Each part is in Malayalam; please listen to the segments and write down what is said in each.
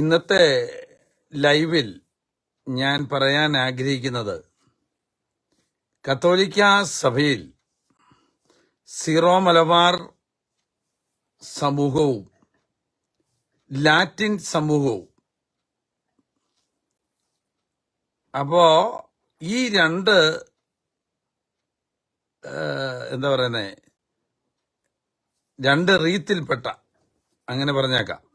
ഇന്നത്തെ ലൈവിൽ ഞാൻ പറയാൻ ആഗ്രഹിക്കുന്നത് കത്തോലിക്ക സഭയിൽ സീറോ മലബാർ സമൂഹവും ലാറ്റിൻ സമൂഹവും. അപ്പോ ഈ രണ്ട് എന്താ പറയുന്നേ രണ്ട് റീത്തിൽപ്പെട്ട അങ്ങനെ പറഞ്ഞേക്കാം.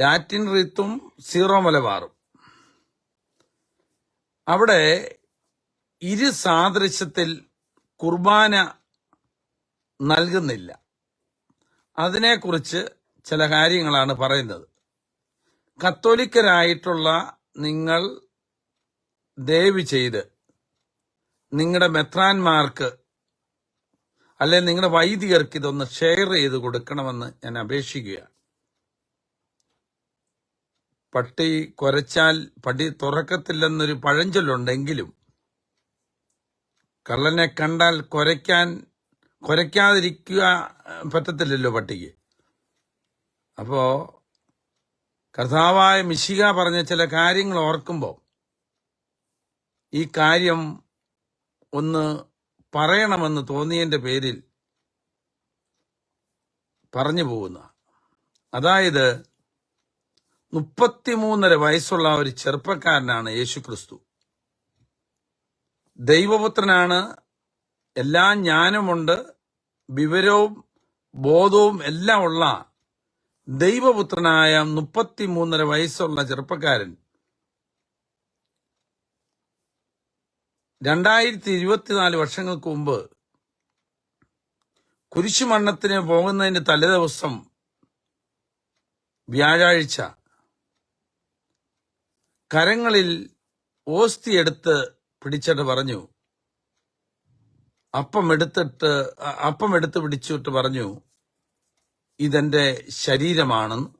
ലാറ്റിൻ റീത്തും സീറോ മലബാറും. അവിടെ ഇരു സാദൃശ്യത്തിൽ കുർബാന നൽകുന്നില്ല. അതിനെക്കുറിച്ച് ചില കാര്യങ്ങളാണ് പറയുന്നത്. കത്തോലിക്കരായിട്ടുള്ള നിങ്ങൾ ദയവ് ചെയ്ത് നിങ്ങളുടെ മെത്രാന്മാർക്ക് അല്ലെ നിങ്ങളുടെ വൈദികർക്ക് ഇതൊന്ന് ഷെയർ ചെയ്ത് കൊടുക്കണമെന്ന് ഞാൻ അപേക്ഷിക്കുകയാണ്. പട്ടി കുരച്ചാൽ പടി തുറക്കത്തില്ലെന്നൊരു പഴഞ്ചൊല്ലുണ്ടെങ്കിലും കള്ളനെ കണ്ടാൽ കുരയ്ക്കാൻ കുരയ്ക്കാതിരിക്കുക പറ്റത്തില്ലല്ലോ പട്ടിക്ക്. അപ്പോ കർത്താവായ മിശിക പറഞ്ഞ ചില കാര്യങ്ങൾ ഓർക്കുമ്പോൾ ഈ കാര്യം ഒന്ന് പറയണമെന്ന് തോന്നിയതിന്റെ പേരിൽ പറഞ്ഞു പോകുന്ന. അതായത് മുപ്പത്തിമൂന്നര വയസ്സുള്ള ഒരു ചെറുപ്പക്കാരനാണ് യേശു ക്രിസ്തു ദൈവപുത്രനാണ്. എല്ലാ ജ്ഞാനമുണ്ട്. വിവരവും ബോധവും എല്ലാം ഉള്ള ദൈവപുത്രനായ മുപ്പത്തിമൂന്നര വയസ്സുള്ള ചെറുപ്പക്കാരൻ. രണ്ടായിരത്തി ഇരുപത്തിനാല് വർഷങ്ങൾക്ക് മുമ്പ് കുരിശുമരണത്തിന് പോകുന്നതിന്റെ തലേദിവസം വ്യാഴാഴ്ച കരങ്ങളിൽ ഓസ്തി എടുത്ത് പിടിച്ചിട്ട് പറഞ്ഞു. അപ്പം എടുത്തിട്ട് അപ്പം എടുത്ത് പിടിച്ചിട്ട് പറഞ്ഞു ഇതെന്റെ ശരീരമാണെന്ന്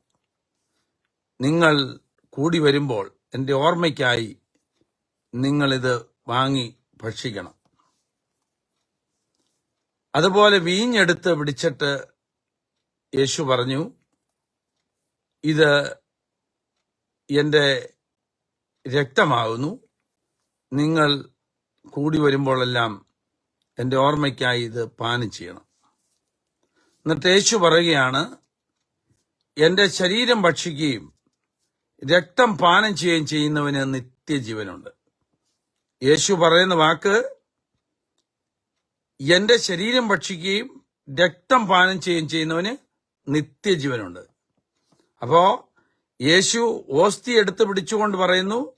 നിങ്ങൾ കൂടി വരുമ്പോൾ എന്റെ ഓർമ്മയ്ക്കായി നിങ്ങളിത് വാങ്ങി ഭക്ഷിക്കണം. അതുപോലെ വീഞ്ഞെടുത്ത് പിടിച്ചിട്ട് യേശു പറഞ്ഞു ഇത് എന്റെ രക്തമാകുന്നു നിങ്ങൾ കൂടി വരുമ്പോഴെല്ലാം എന്റെ ഓർമ്മയ്ക്കായി ഇത് പാനം ചെയ്യണം. എന്നിട്ട് യേശു പറയുകയാണ് എന്റെ ശരീരം ഭക്ഷിക്കുകയും രക്തം പാനം ചെയ്യുകയും ചെയ്യുന്നവന് നിത്യജീവനുണ്ട്. യേശു പറയുന്ന വാക്ക് എന്റെ ശരീരം ഭക്ഷിക്കുകയും രക്തം പാനം ചെയ്യുകയും ചെയ്യുന്നവന് നിത്യജീവനുണ്ട്. അപ്പോ യേശു ഓസ്തി എടുത്ത് പിടിച്ചുകൊണ്ട് പറയുന്നു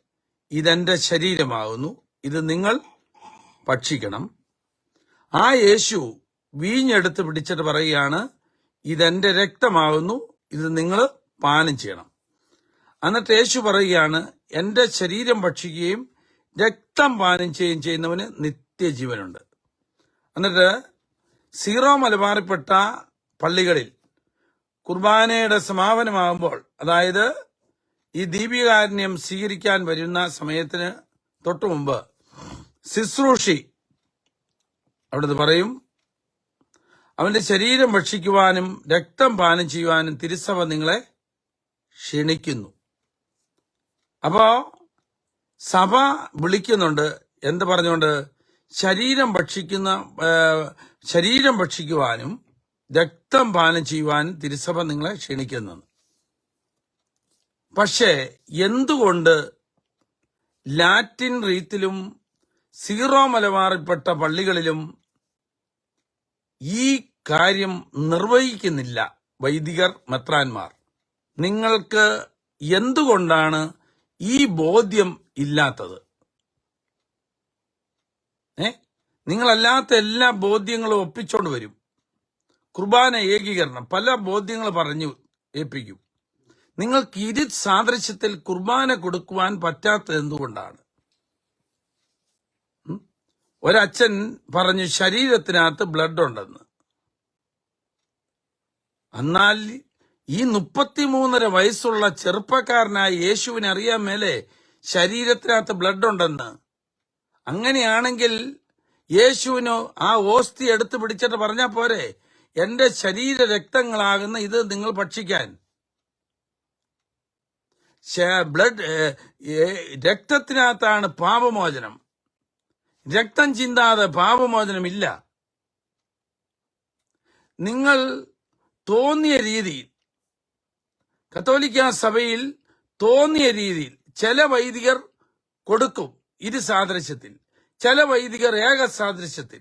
ഇതെന്റെ ശരീരമാകുന്നു. ഇത് നിങ്ങൾ ഭക്ഷിക്കണം. ആ യേശു വീഞ്ഞെടുത്ത് പിടിച്ചിട്ട് പറയുകയാണ് ഇതെന്റെ രക്തമാകുന്നു. ഇത് നിങ്ങൾ പാനം ചെയ്യണം. എന്നിട്ട് യേശു പറയുകയാണ് എന്റെ ശരീരം ഭക്ഷിക്കുകയും രക്തം പാനം ചെയ്യുകയും ചെയ്യുന്നവന് നിത്യജീവനുണ്ട്. എന്നിട്ട് സീറോ മലബാറിൽപ്പെട്ട പള്ളികളിൽ കുർബാനയുടെ സമാപനമാകുമ്പോൾ അതായത് ഈ ദീപികാരുണ്യം സ്വീകരിക്കാൻ വരുന്ന സമയത്തിന് തൊട്ടു മുമ്പ് ശുശ്രൂഷി അവിടുന്ന് പറയും. അവന്റെ ശരീരം ഭക്ഷിക്കുവാനും രക്തം പാനം ചെയ്യുവാനും തിരുസഭ നിങ്ങളെ ക്ഷണിക്കുന്നു. അപ്പോ സഭ വിളിക്കുന്നുണ്ട്. എന്ത് പറഞ്ഞുകൊണ്ട്? ശരീരം ഭക്ഷിക്കുന്ന ശരീരം ഭക്ഷിക്കുവാനും രക്തം പാനം ചെയ്യുവാനും തിരുസഭ നിങ്ങളെ ക്ഷണിക്കുന്നു. പക്ഷേ എന്തുകൊണ്ട് ലാറ്റിൻ റീത്തിലും സീറോ മലബാറിൽപ്പെട്ട പള്ളികളിലും ഈ കാര്യം നിർവഹിക്കുന്നില്ല വൈദികർ മെത്രാന്മാർ? നിങ്ങൾക്ക് എന്തുകൊണ്ടാണ് ഈ ബോധ്യം ഇല്ലാത്തത്? ഏ? നിങ്ങളല്ലാത്ത എല്ലാ ബോധ്യങ്ങളും ഒപ്പിച്ചോണ്ട് വരും. കുർബാന ഏകീകരണം പല ബോധ്യങ്ങൾ പറഞ്ഞു ഏൽപ്പിക്കും. നിങ്ങൾക്ക് ഇരു സാദൃശ്യത്തിൽ കുർബാന കൊടുക്കുവാൻ പറ്റാത്തത് എന്തുകൊണ്ടാണ്? ഒരച്ഛൻ പറഞ്ഞു ശരീരത്തിനകത്ത് ബ്ലഡ് ഉണ്ടെന്ന്. എന്നാൽ ഈ മുപ്പത്തിമൂന്നര വയസ്സുള്ള ചെറുപ്പക്കാരനായ യേശുവിനെ അറിയാൻ മേലെ ശരീരത്തിനകത്ത് ബ്ലഡ് ഉണ്ടെന്ന്. അങ്ങനെയാണെങ്കിൽ യേശുവിന് ആ ഓസ്തി എടുത്തു പിടിച്ചിട്ട് പറഞ്ഞാൽ പോരെ എന്റെ ശരീര രക്തങ്ങളാകുന്ന ഇത് നിങ്ങൾ ഭക്ഷിക്കാൻ. ബ്ലഡ് രക്തത്തിനകത്താണ് പാപമോചനം. രക്തം ചിന്താതെ പാപമോചനമില്ല. നിങ്ങൾ തോന്നിയ രീതിയിൽ കത്തോലിക്ക സഭയിൽ തോന്നിയ രീതിയിൽ ചില വൈദികർ കൊടുക്കും ഇരു സാദൃശ്യത്തിൽ ചില വൈദികർ ഏക സാദൃശ്യത്തിൽ.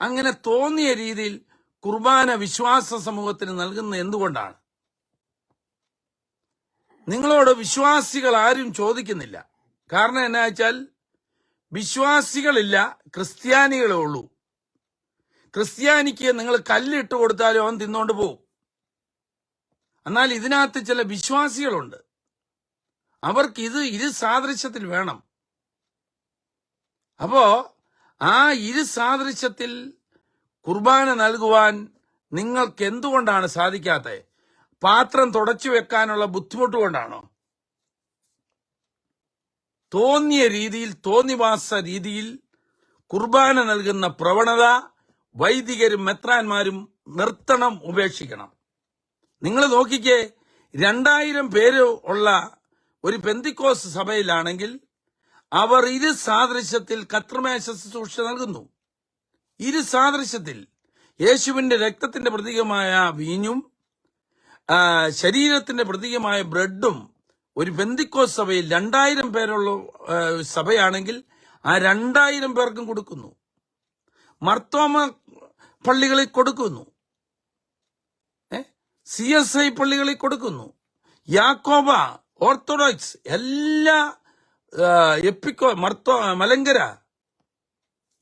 അങ്ങനെ തോന്നിയ രീതിയിൽ കുർബാന വിശ്വാസ സമൂഹത്തിന് നൽകുന്നത് എന്തുകൊണ്ടാണ്? നിങ്ങളോട് വിശ്വാസികൾ ആരും ചോദിക്കുന്നില്ല. കാരണം എന്നാ വെച്ചാൽ വിശ്വാസികളില്ല ക്രിസ്ത്യാനികളെ ഉള്ളൂ. ക്രിസ്ത്യാനിക്ക് നിങ്ങൾ കല്ലിട്ട് കൊടുത്താലും അവൻ തിന്നോണ്ട് പോകും എന്നാൽ ഇതിനകത്ത് ചില വിശ്വാസികളുണ്ട്. അവർക്ക് ഇത് ഇരു സാദൃശ്യത്തിൽ വേണം. അപ്പോ ആ ഇരു സാദൃശ്യത്തിൽ കുർബാന നൽകുവാൻ നിങ്ങൾക്ക് എന്തുകൊണ്ടാണ് സാധിക്കാത്തത്? പാത്രം തുടച്ചു വെക്കാനുള്ള ബുദ്ധിമുട്ട് കൊണ്ടാണോ തോന്നിയ രീതിയിൽ തോന്നിവാസ രീതിയിൽ കുർബാന നൽകുന്ന പ്രവണത വൈദികരും മെത്രാന്മാരും നിർത്തണം ഉപേക്ഷിക്കണം. നിങ്ങൾ നോക്കിക്കേ രണ്ടായിരം പേര് ഉള്ള ഒരു പെന്തിക്കോസ് സഭയിലാണെങ്കിൽ അവർ ഇരു സാദൃശ്യത്തിൽ കത്രമേശ ശുശ്രൂഷ നൽകുന്നു. ഇരു സാദൃശ്യത്തിൽ യേശുവിന്റെ രക്തത്തിന്റെ പ്രതീകമായ വീഞ്ഞും ശരീരത്തിന്റെ പ്രതീകമായ ബ്രെഡും ഒരു ബന്ദിക്കോസ് സഭയിൽ രണ്ടായിരം പേരുള്ള സഭയാണെങ്കിൽ ആ രണ്ടായിരം പേർക്കും കൊടുക്കുന്നു. മർത്തോമ പള്ളികളിൽ കൊടുക്കുന്നു. സി എസ് ഐ പള്ളികളിൽ കൊടുക്കുന്നു. യാക്കോബ ഓർത്തഡോക്സ് എല്ലാ എപ്പിക്കോ മർത്തോ മലങ്കര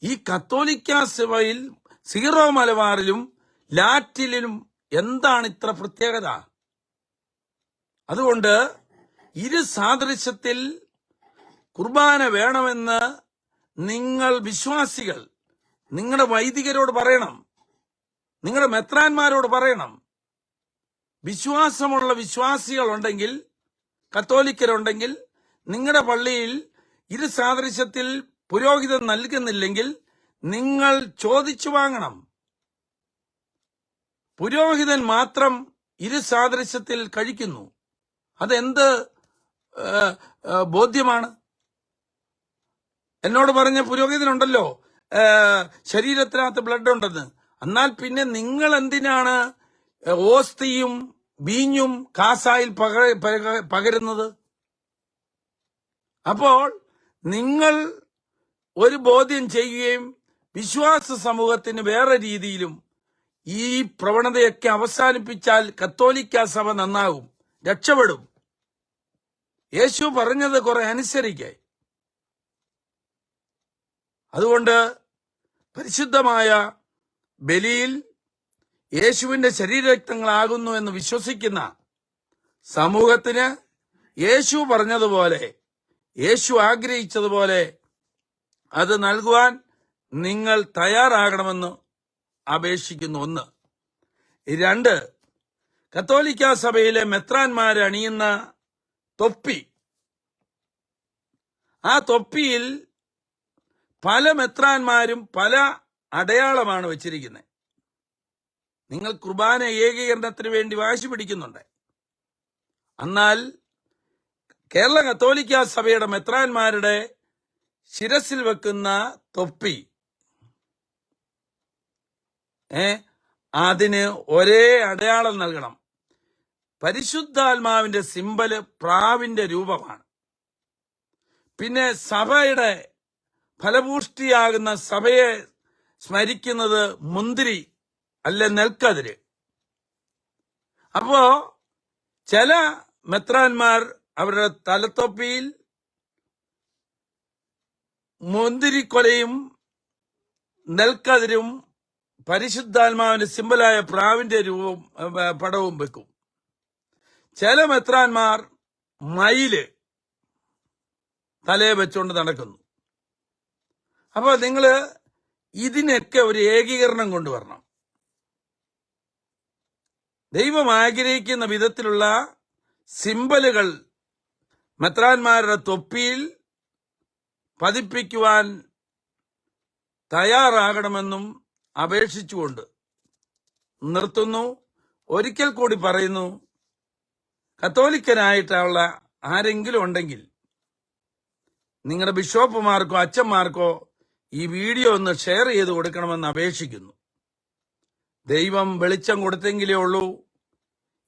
ഈ കത്തോലിക്ക സഭയിൽ സീറോ മലബാറിലും ലാറ്റിലും എന്താണ് ഇത്ര പ്രത്യേകത? അതുകൊണ്ട് ഇരു സാദൃശ്യത്തിൽ കുർബാന വേണമെന്ന് നിങ്ങൾ വിശ്വാസികൾ നിങ്ങളുടെ വൈദികരോട് പറയണം നിങ്ങളുടെ മെത്രാന്മാരോട് പറയണം. വിശ്വാസമുള്ള വിശ്വാസികൾ ഉണ്ടെങ്കിൽ കത്തോലിക്കരുണ്ടെങ്കിൽ നിങ്ങളുടെ പള്ളിയിൽ ഇരു സാദൃശ്യത്തിൽ പുരോഹിതം നൽകുന്നില്ലെങ്കിൽ നിങ്ങൾ ചോദിച്ചു വാങ്ങണം. പുരോഹിതൻ മാത്രം ഇരു സാദൃശ്യത്തിൽ കഴിക്കുന്നു. അതെന്ത് ബോധ്യമാണ്? എന്നോട് പറഞ്ഞ പുരോഹിതനുണ്ടല്ലോ ശരീരത്തിനകത്ത് ബ്ലഡ് ഉണ്ടെന്ന് എന്നാൽ പിന്നെ നിങ്ങൾ എന്തിനാണ് ഓസ്തിയും ബീഞ്ഞും കാസായിൽ പക- പക- പകരുന്നത്? അപ്പോൾ നിങ്ങൾ ഒരു ബോധ്യം ചെയ്യുകയും വിശ്വാസ സമൂഹത്തിന് വേറെ രീതിയിലും ഈ പ്രവണതയൊക്കെ അവസാനിപ്പിച്ചാൽ കത്തോലിക്ക സഭ നന്നാകും രക്ഷപ്പെടും. യേശു പറഞ്ഞത് കുറെ അനുസരിക്കേ. അതുകൊണ്ട് പരിശുദ്ധമായ ബലിയിൽ യേശുവിന്റെ ശരീരരക്തങ്ങളാകുന്നു എന്ന് വിശ്വസിക്കുന്ന സമൂഹത്തിന് യേശു പറഞ്ഞതുപോലെ യേശു ആഗ്രഹിച്ചതുപോലെ അത് നൽകുവാൻ നിങ്ങൾ തയ്യാറാകണമെന്ന് അപേക്ഷിക്കുന്നു ഒന്ന്. രണ്ട് കത്തോലിക്ക സഭയിലെ മെത്രാന്മാർ അണിയുന്ന തൊപ്പി. ആ തൊപ്പിയിൽ പല മെത്രാന്മാരും പല അടയാളമാണ് വച്ചിരിക്കുന്നത്. നിങ്ങൾ കുർബാന ഏകീകരണത്തിന് വേണ്ടി വാശി പിടിക്കുന്നുണ്ട്. എന്നാൽ കേരള കത്തോലിക്ക സഭയുടെ മെത്രാന്മാരുടെ ശിരസിൽ വെക്കുന്ന തൊപ്പി അതിന് ഒരേ അടയാളം നൽകണം. പരിശുദ്ധാത്മാവിന്റെ സിമ്പൽ പ്രാവിന്റെ രൂപമാണ്. പിന്നെ സഭയുടെ ഫലപുഷ്ടിയാകുന്ന സഭയെ സ്മരിക്കുന്നത് മുന്തിരി അല്ല നെൽക്കതിര്. അപ്പോ ചില മെത്രാന്മാർ അവരുടെ തലത്തൊപ്പിയിൽ മുന്തിരിക്കൊലയും നെൽക്കതിരും പരിശുദ്ധാത്മാവിന്റെ സിമ്പലായ പ്രാവിന്റെ രൂപവും പടവും വെക്കും. ചില മെത്രാന്മാർ മയിൽ തലയെ വെച്ചുകൊണ്ട് നടക്കുന്നു. അപ്പൊ നിങ്ങൾ ഇതിനൊക്കെ ഒരു ഏകീകരണം കൊണ്ടുവരണം. ദൈവം ആഗ്രഹിക്കുന്ന വിധത്തിലുള്ള സിമ്പലുകൾ മെത്രാന്മാരുടെ തൊപ്പിയിൽ പതിപ്പിക്കുവാൻ തയ്യാറാകണമെന്നും അപേക്ഷിച്ചുകൊണ്ട് നിർത്തുന്നു. ഒരിക്കൽ കൂടി പറയുന്നു കത്തോലിക്കനായിട്ടുള്ള ആരെങ്കിലും ഉണ്ടെങ്കിൽ നിങ്ങളുടെ ബിഷോപ്പുമാർക്കോ അച്ഛന്മാർക്കോ ഈ വീഡിയോ ഒന്ന് ഷെയർ ചെയ്ത് കൊടുക്കണമെന്ന് അപേക്ഷിക്കുന്നു. ദൈവം വെളിച്ചം കൊടുത്തെങ്കിലേ ഉള്ളൂ.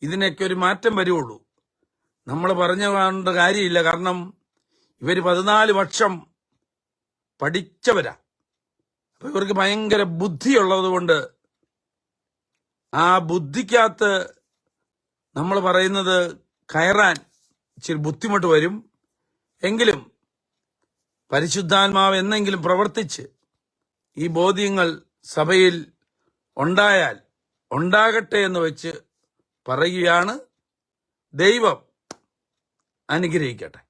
ഇതിനൊക്കെ ഒരു മാറ്റം വരുള്ളൂ നമ്മൾ പറഞ്ഞു കാണേണ്ട കാര്യമില്ല. കാരണം ഇവർ പതിനാല് വർഷം പഠിച്ചവരാ. അപ്പൊ ഇവർക്ക് ഭയങ്കര ബുദ്ധിയുള്ളത് കൊണ്ട് ആ ബുദ്ധിക്കകത്ത് നമ്മൾ പറയുന്നത് കയറാൻ ഇച്ചിരി ബുദ്ധിമുട്ട് വരും. എങ്കിലും പരിശുദ്ധാത്മാവ് എന്നെങ്കിലും പ്രവർത്തിച്ച് ഈ ബോധ്യങ്ങൾ സഭയിൽ ഉണ്ടായാൽ ഉണ്ടാകട്ടെ എന്ന് വെച്ച് പറയുകയാണ് ദൈവം. അനുഗ്രഹിക്കട്ടെ.